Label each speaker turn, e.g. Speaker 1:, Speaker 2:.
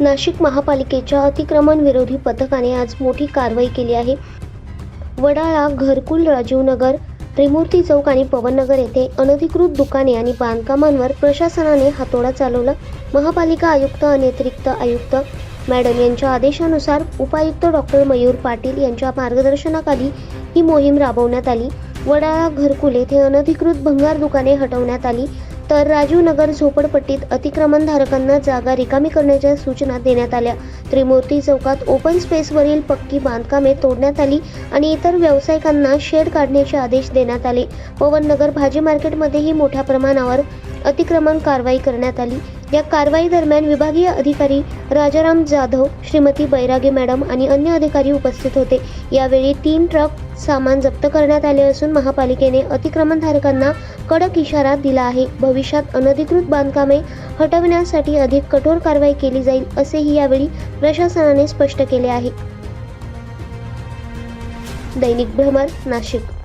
Speaker 1: नाशिक महापालिकेच्या अतिक्रमण विरोधी पथकाने आज मोठी कारवाई केली आहे. वडाळा घरकुल राजीवनगर त्रिमूर्ती चौक आणि पवननगर येथे अनधिकृत दुकाने आणि बांधकामांवर प्रशासनाने हातोडा चालवला. महापालिका आयुक्त आणि अतिरिक्त आयुक्त मॅडम यांच्या आदेशानुसार उपायुक्त डॉक्टर मयूर पाटील यांच्या मार्गदर्शनाखाली ही मोहीम राबवण्यात आली. वडाळा घरकुल येथे अनधिकृत भंगार दुकाने हटवण्यात आली. तर राजीवनगर झोपडपट्टीत अतिक्रमणधारकांना जागा रिकामी करण्याच्या सूचना देण्यात आल्या. त्रिमूर्ती चौकात ओपन स्पेसवरील पक्की बांधकामे तोडण्यात आली आणि इतर व्यावसायिकांना शेड काढण्याचे आदेश देण्यात आले. पवननगर भाजी मार्केटमध्येही मोठ्या प्रमाणावर अतिक्रमण कारवाई करण्यात आली. या कारवाई दरम्यान विभागीय अधिकारी राजाराम जाधव श्रीमती बैरागे मॅडम आणि अन्य अधिकारी उपस्थित होते. यावेळी तीन ट्रक सामान जप्त करण्यात आले असून महापालिकेने अतिक्रमणधारकांना कडक इशारा दिला आहे. भविष्यात अनधिकृत बांधकामे हटविण्यासाठी अधिक कठोर कारवाई केली जाईल असेही यावेळी प्रशासनाने स्पष्ट केले आहे. दैनिक भ्रमर नाशिक.